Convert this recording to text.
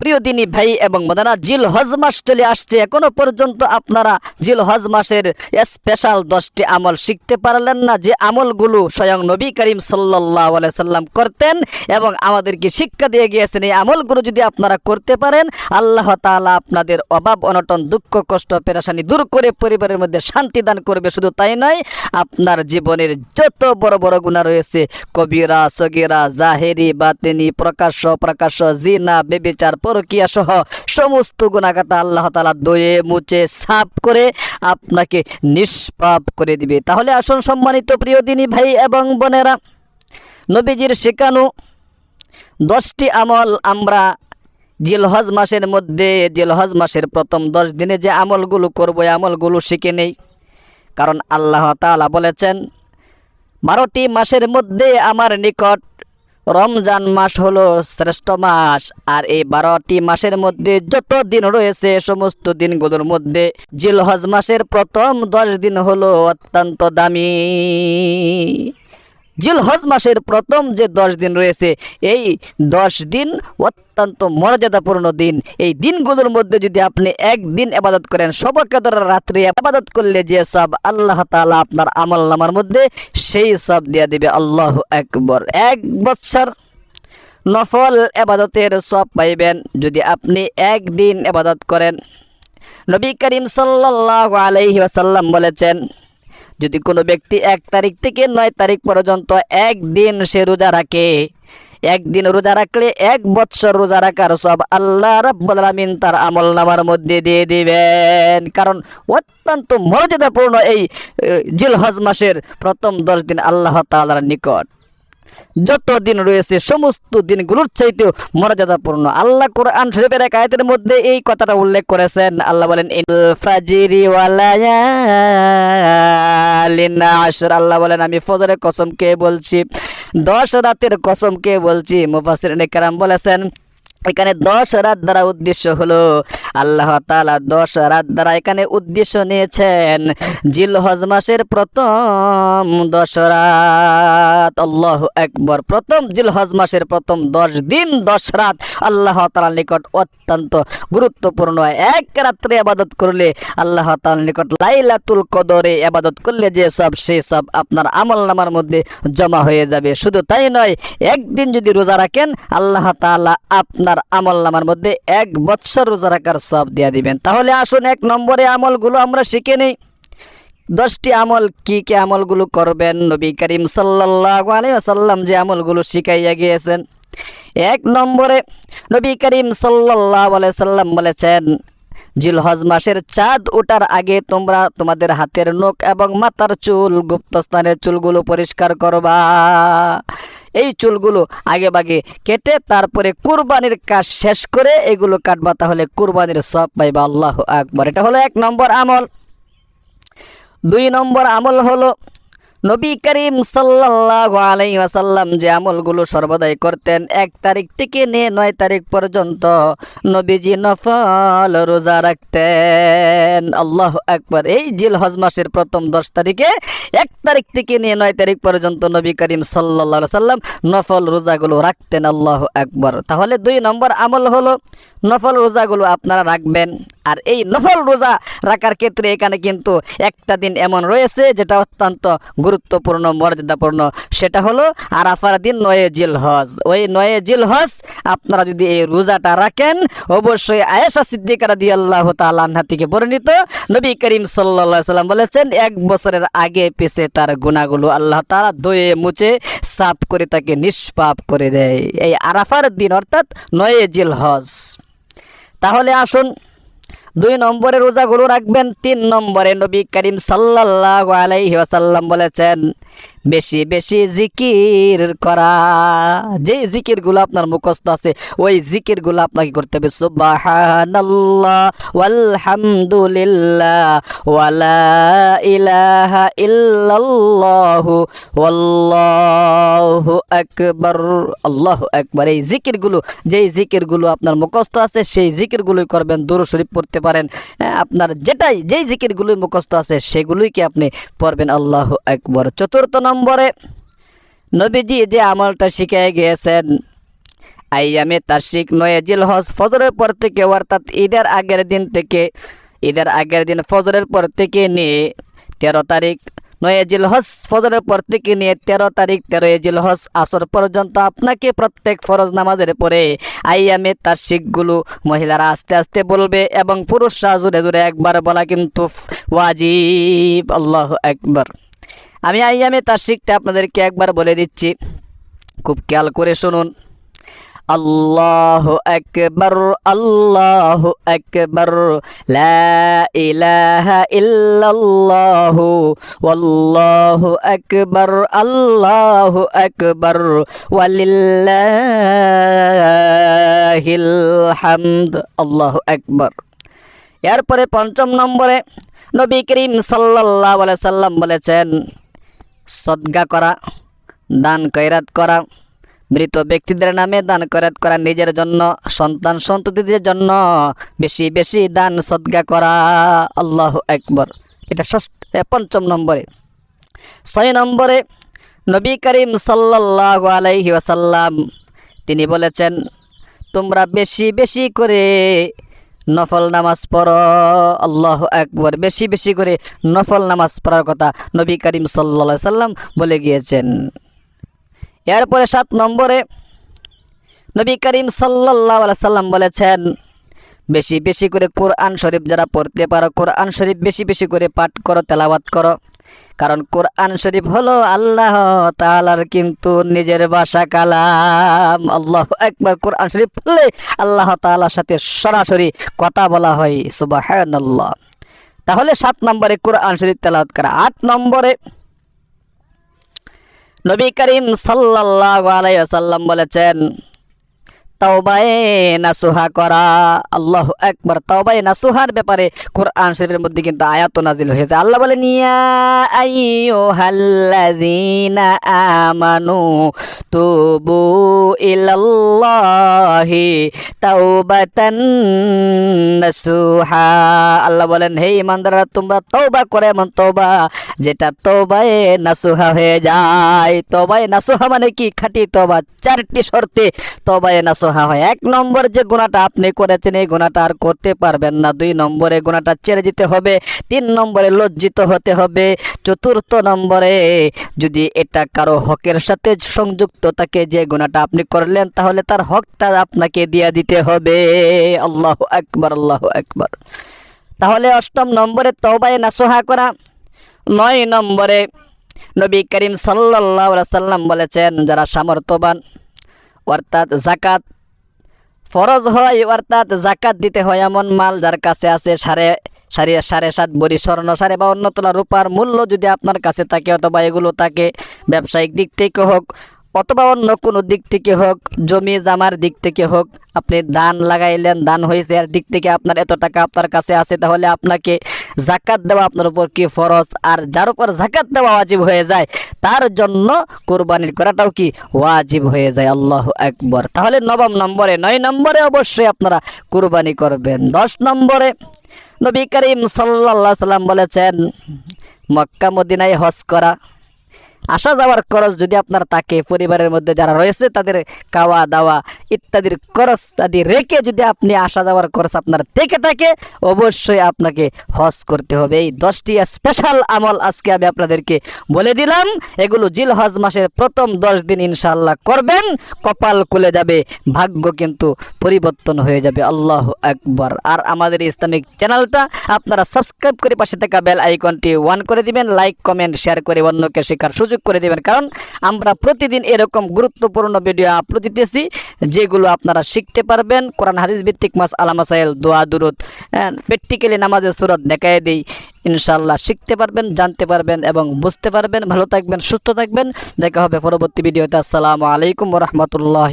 প্রিয় দিনী ভাই এবং বোনেরা, জিল হজ মাস চলে আসছে। এখনও পর্যন্ত আপনারা জিল হজ মাসের স্পেশাল দশটি আমল শিখতে পারলেন না। যে আমলগুলো স্বয়ং নবী করিম সাল্লাহ সাল্লাম করতেন এবং আমাদেরকে শিক্ষা দিয়ে গিয়েছেন, এই আমলগুলো যদি আপনারা করতে পারেন, আল্লাহ তাআলা আপনাদের অভাব, অনটন, দুঃখ, কষ্ট, পেরেশানি দূর করে পরিবারের মধ্যে শান্তি দান করবে। শুধু তাই নয়, আপনার জীবনের যত বড় বড় গুণা রয়েছে, কবিরা, সগিরা, জাহেরি, বাতেনি, প্রকাশ্য প্রকাশ্য জিনা, বেবিচার পরকিয়া সহ সমস্ত গুণাগাতা আল্লাহ তালা দয়ে মুছে সাফ করে আপনাকে নিষ্পাপ করে দিবে। তাহলে আসুন সম্মানিত প্রিয় দিনী ভাই এবং বোনেরা, নবীজির শেখানো দশটি আমল আমরা জিলহজ মাসের মধ্যে, জিলহজ মাসের প্রথম দশ দিনে যে আমলগুলো করব আমলগুলো শিখে নেই। কারণ আল্লাহ তাআলা বলেছেন, বারোটি মাসের মধ্যে আমার নিকট রমজান মাস হলো শ্রেষ্ঠ মাস, আর এই বারোটি মাসের মধ্যে যত দিন রয়েছে, সমস্ত দিনগুলোর মধ্যে জিলহজ মাসের প্রথম দশ দিন হলো অত্যন্ত দামি। জিলহজ মাসের প্রথম যে দশ দিন রয়েছে, এই দশ দিন অত্যন্ত মর্যাদাপূর্ণ দিন। এই দিনগুলোর মধ্যে যদি আপনি একদিন আবাদত করেন সবকেদর রাত্রে আবাদত করলে যে সব আল্লাহ তাআলা আপনার আমল নামার মধ্যে সেই সব দিয়ে দেবে। আল্লাহ একবার এক বৎসর নফল আবাদতের সব পাইবেন। যদি আপনি একদিন আবাদত করেন, নবী করিম সাল্লাল্লাহু আলাইহি ওয়াসাল্লাম বলেছেন যদি কোনো ব্যক্তি এক তারিখ থেকে নয় তারিখ পর্যন্ত একদিন সে রোজা রাখে, একদিন রোজা রাখলে এক বৎসর রোজা রাখার সব আল্লাহ আলামিন তার আমল নামার মধ্যে দিয়ে দিবেন। কারণ অত্যন্ত মর্যাদাপূর্ণ এই জিলহজ মাসের প্রথম দশ দিন আল্লাহ তাআলার নিকট। যত দিন রয়েছে, সমস্ত দিনগুলোর চাইতেও মর্যাদাপূর্ণ। আল্লাহ কোরআন শরীফের এক আয়াতের মধ্যে এই কথাটা উল্লেখ করেছেন। আল্লাহ বলেন ফাজিরি আশর। আল্লাহ বলেন, আমি ফজরের কসমকে বলছি, দশ রাতের কসমকে বলছি? মুফাসসিরিন কেরাম বলেছেন, এখানে দশ রাত দ্বারা উদ্দেশ্য হলো আল্লাহ তালা দশ রাত দ্বারা এখানে উদ্দেশ্য নিয়েছেন। জিল হজ মাসের প্রথম দশ রাত, আল্লাহ একবার প্রথম জিল হজ মাসের প্রথম দশ দিন, দশ রাত আল্লাহ তাআলার নিকট অত্যন্ত গুরুত্বপূর্ণ। এক রাত্রে আবাদত করলে আল্লাহ তাআলার নিকট লাইলাতুল কদরে আবাদত করলে যে সব সেই সব আপনার আমল নামার মধ্যে জমা হয়ে যাবে। শুধু তাই নয়, একদিন যদি রোজা রাখেন, আল্লাহ তালা আপনার আমল নামার মধ্যে এক বৎসর রোজা রাখার সব দিয়ে দিবেন। তাহলে আসুন এক নম্বরে আমলগুলো আমরা শিখে নিই। দশটি আমল কি কি আমলগুলো করবেন? নবী করিম ওয়াসাল্লাম যে আমলগুলো শিখাইয়া গিয়েছেন। এক নম্বরে নবী করিম আলাইহি সাল্লাম বলেছেন, জিলহজ মাসের চাঁদ ওঠার আগে তোমরা তোমাদের হাতের নখ এবং মাথার চুল, গুপ্তস্থানের চুলগুলো পরিষ্কার করবা। এই চুলগুলো আগে বাগে কেটে তারপরে কুরবানির কাজ শেষ করে এগুলো কাটবা তাহলে কুরবানির সব পাইবা, আল্লাহ আকবর। এটা হলো এক নম্বর আমল। দুই নম্বর আমল হলো নবী করিম সাল্লাল্লাহু আলাইহি ওয়াসাল্লাম যে আমলগুলো সর্বদাই করতেন, এক তারিখ থেকে নিয়ে নয় তারিখ পর্যন্ত নবীজি নফল রোজা রাখতেন। আল্লাহ আকবার। এই জিল হজ মাসের প্রথম দশ তারিখে এক তারিখ থেকে নিয়ে নয় তারিখ পর্যন্ত নবী করিম আলাইহি সাল্লাম নফল রোজাগুলো রাখতেন। আল্লাহ আকবার। তাহলে দুই নম্বর আমল হলো নফল রোজাগুলো আপনারা রাখবেন। আর এই নফল রোজা রাখার ক্ষেত্রে এখানে কিন্তু একটা দিন এমন রয়েছে যেটা অত্যন্ত গুরুত্বপূর্ণ, মর্যাদাপূর্ণ, সেটা হলো আরাফার দিন নয়ে জিল হজ ওই নয়ে জিল হজ আপনারা যদি এই রোজাটা রাখেন, অবশ্যই আয়েশা সিদ্দিকারা দিয়ে আল্লাহ তাল্লাহা থেকে বর্ণিত নবী করিম সাল্লা সাল্লাম বলেছেন, এক বছরের আগে পিছে তার গুণাগুলো আল্লাহ তালা দয়ে মুছে সাফ করে তাকে নিষ্পাপ করে দেয়। এই আরাফার দিন অর্থাৎ নয়ে জিল হজ তাহলে আসুন দুই নম্বরে রোজাগুলো রাখবেন তিন নম্বরে নবী করিম সাল্লাহ আলাইহি বলেছেন বেশি বেশি জিকির করা। যে জিকিরগুলো আপনার মুখস্থ আছে ওই জিকিরগুলো আপনাকে করতে হবে। সুবহানাল্লাহ ওয়ালহামদুলিল্লাহ ওয়ালা ইলাহা ইল্লাল্লাহু ওয়াল্লাহু আকবার আল্লাহু আকবার। এই জিকিরগুলো যেই জিকিরগুলো আপনার মুখস্থ আছে সেই জিকিরগুলোই করবেন দূর শরীফ পড়তে পারেন। হ্যাঁ, আপনার যেটাই যেই জিকিরগুলোই মুখস্থ আছে সেগুলোই কি আপনি পড়বেন? আল্লাহ আকবর। চতুর্থ নম্বরে নবীজি যে আমলটা শিখে গিয়েছেন, আইয়ামে তাশিক নয় জিলহজ ফজরের পর থেকে, অর্থাৎ ঈদের আগের দিন থেকে, ঈদের আগের দিন ফজরের পর থেকে নিয়ে তেরো তারিখ নয় জিলহজ ফজরের পর থেকে নিয়ে তেরো তারিখ তেরোই জিলহজ আসর পর্যন্ত আপনাকে প্রত্যেক ফরজ নামাজের পরে আইয়ামে তার শিখগুলো মহিলারা আস্তে আস্তে বলবে এবং পুরুষরা জুড়ে জুড়ে একবার বলা কিন্তু ওয়াজিব, আল্লাহ একবার আমি আইয়ামে শিখটা আপনাদেরকে একবার বলে দিচ্ছি। খুব খেয়াল করে শুনুন। আল্লাহ আকবর আল্লাহ আকবর ইল্লাল্লাহ, ওয়াল্লাহু আকবর, আল্লাহু ওয়ালিল্লাহিল হামদ, আল্লাহু আকবর। এরপরে পঞ্চম নম্বরে নবী করিম আলাইহি সাল্লাম বলেছেন সদগা করা, দান কৈরাত করা, মৃত ব্যক্তিদের নামে দান করাত করা, নিজের জন্য, সন্তান সন্ততিদের জন্য বেশি বেশি দান সদগা করা। আল্লাহ একবার এটা ষষ্ঠ পঞ্চম নম্বরে। ছয় নম্বরে, নবী করিম সাল্লাল্লাহু আলাইহি ওয়াসাল্লাম, তিনি বলেছেন, তোমরা বেশি বেশি করে নফল নামাজ পড়, আল্লাহ একবার বেশি বেশি করে নফল নামাজ পড়ার কথা নবী করিম সাল্লা সাল্লাম বলে গিয়েছেন। এরপরে সাত নম্বরে নবী করিম সাল্লাহ সাল্লাম বলেছেন, বেশি বেশি করে কোরআন শরীফ যারা পড়তে পারো, কোরআন শরীফ বেশি বেশি করে পাঠ করো তেলাবাত করো। কারণ কোরআন শরীফ হলো আল্লাহ তাআলার কিন্তু নিজের বাসা কালাম। আল্লাহ একবার কোরআন শরীফ পড়লে আল্লাহ তাআলার সাথে সরাসরি কথা বলা হয়। সুবহানাল্লাহ। তাহলে সাত নম্বরে কোরআন শরীফ তেলাওয়াত করা। আট নম্বরে নবী করিম সাল্লাল্লাহু আলাইহি ওয়াসাল্লাম বলেছেন তাওবায়ে নাসুহা করা। আল্লাহ একবার তাওবায়ে নাসুহার ব্যাপারে কোরআন শরীফের মধ্যে কিন্তু আয়াত নাজিল হয়েছে। আল্লাহ বলেন, ইয়া আইয়ুহাল্লাযীনা আমানু তুবু ইলাল্লাহি তাওবাতান নাসুহা। আল্লাহ বলেন, হে ইমানদাররা তোমরা তওবা করে, এমন তওবা যেটা তওবায়ে নাসুহা হয়ে যায়। তওবায়ে নাসুহা মানে কি? খাঁটি তওবা, চারটি শর্তে তওবায়ে নাসুহা হয়, এক নম্বর যে গুণাটা আপনি করেছেন, এই গুণাটা আর করতে পারবেন না। দুই নম্বরে গুণাটা ছেড়ে দিতে হবে, তিন নম্বরে লজ্জিত হতে হবে, চতুর্থ নম্বরে যদি এটা কারও হকের সাথে সংযুক্ত থাকে, যে গুণাটা আপনি করলেন, তাহলে তার হকটা আপনাকে দিয়ে দিতে হবে। আল্লাহ আকবার আল্লাহ আকবার। তাহলে অষ্টম নম্বরে তওবায়ে নাসুহা করা। নয় নম্বরে নবী করিম আলাইহি সাল্লাম বলেছেন, যারা সামর্থ্যবান, অর্থাৎ জাকাত ফরজ হয় অর্থাৎ জাকাত দিতে হয় এমন মাল যার কাছে আছে সাড়ে সাড়ে সাড়ে সাত বড়ি স্বর্ণ সাড়ে বা অন্যতলা রূপার মূল্য যদি আপনার কাছে থাকে অথবা এগুলো থাকে, ব্যবসায়িক দিক থেকে হোক অথবা অন্য কোনো দিক থেকে হোক, জমি জামার দিক থেকে হোক, আপনি দান লাগাইলেন দান হয়েছে, এর দিক থেকে আপনার এত টাকা আপনার কাছে আছে, তাহলে আপনাকে জাকাত দেওয়া আপনার উপর কি ফরজ? আর যার উপর জাকাত দেওয়া ওয়াজিব হয়ে যায়, তার জন্য কোরবানির করাটাও কি ওয়াজিব হয়ে যায়? আল্লাহ একবার তাহলে নবম নম্বরে, নয় নম্বরে অবশ্যই আপনারা কোরবানি করবেন। দশ নম্বরে, নবী করিম সাল্লাল্লাহু সাল্লাম বলেছেন, মক্কা মদিনায় হজ করা আসা যাওয়ার খরচ যদি আপনার থাকে, পরিবারের মধ্যে যারা রয়েছে তাদের খাওয়া দাওয়া ইত্যাদির খরচ আদি রেখে যদি আপনি আসা যাওয়ার খরচ আপনার থেকে থাকে, অবশ্যই আপনাকে হজ করতে হবে। এই দশটি স্পেশাল আমল আজকে আমি আপনাদেরকে বলে দিলাম। এগুলো জিল হজ মাসের প্রথম দশ দিন ইনশাল্লাহ করবেন। কপাল খুলে যাবে, ভাগ্য কিন্তু পরিবর্তন হয়ে যাবে। আল্লাহ একবার আর আমাদের ইসলামিক চ্যানেলটা আপনারা সাবস্ক্রাইব করে পাশে থাকা বেল আইকনটি ওয়ান করে দিবেন। লাইক কমেন্ট শেয়ার করে অন্যকে শেখার সুযোগ করে দেবেন। কারণ আমরা প্রতিদিন এরকম গুরুত্বপূর্ণ ভিডিও আপলোড দিতেছি, যেগুলো আপনারা শিখতে পারবেন। কোরআন, হাদিস ভিত্তিক মাস আলামাসাইল দোয়া, দুরুদ প্র্যাকটিক্যালি নামাজের সুরত দেখাই দিই। ইনশাল্লাহ শিখতে পারবেন, জানতে পারবেন এবং বুঝতে পারবেন। ভালো থাকবেন, সুস্থ থাকবেন। দেখা হবে পরবর্তী ভিডিওতে আসসালামু আলাইকুম রহমতুল্লাহ।